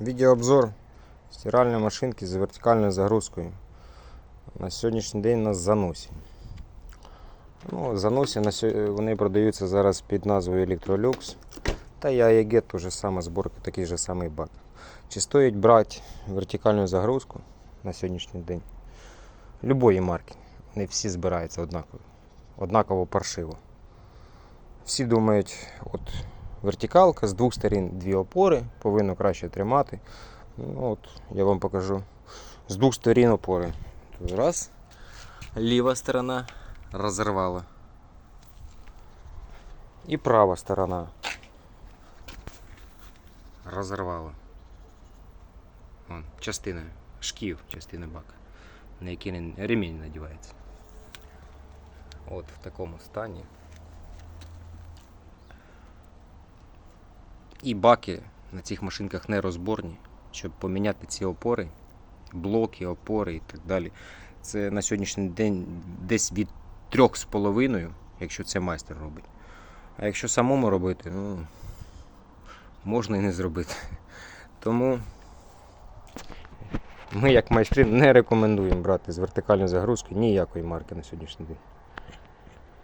Відеообзор стиральної машинки з вертикальною загрузкою. На сьогоднішній день у нас заносі. Ну, заносі на вони продаються зараз під назвою Electrolux. Та і AEG теж саме зборка, такий же самий бак. Чи стоїть брати вертикальну загрузку на сьогоднішній день? Любої марки. Не всі збираються однаково. Однаково паршиво. Всі думають, от вертикалка з двох сторін дві опори, повинно краще тримати. Ну, от, я вам покажу. З двох сторін опори. Тут Раз. Ліва сторона розірвала. І права сторона розірвала. Вон, частина шків, частина бака, на який ремінь надівається. От в такому стані. І баки на цих машинках не розборні, щоб поміняти ці опори, блоки, опори і так далі. Це на сьогоднішній день десь від 3,5, якщо це майстер робить. А якщо самому робити, ну можна і не зробити. Тому ми, як майстри, не рекомендуємо брати з вертикальною загрузкою ніякої марки на сьогоднішній день.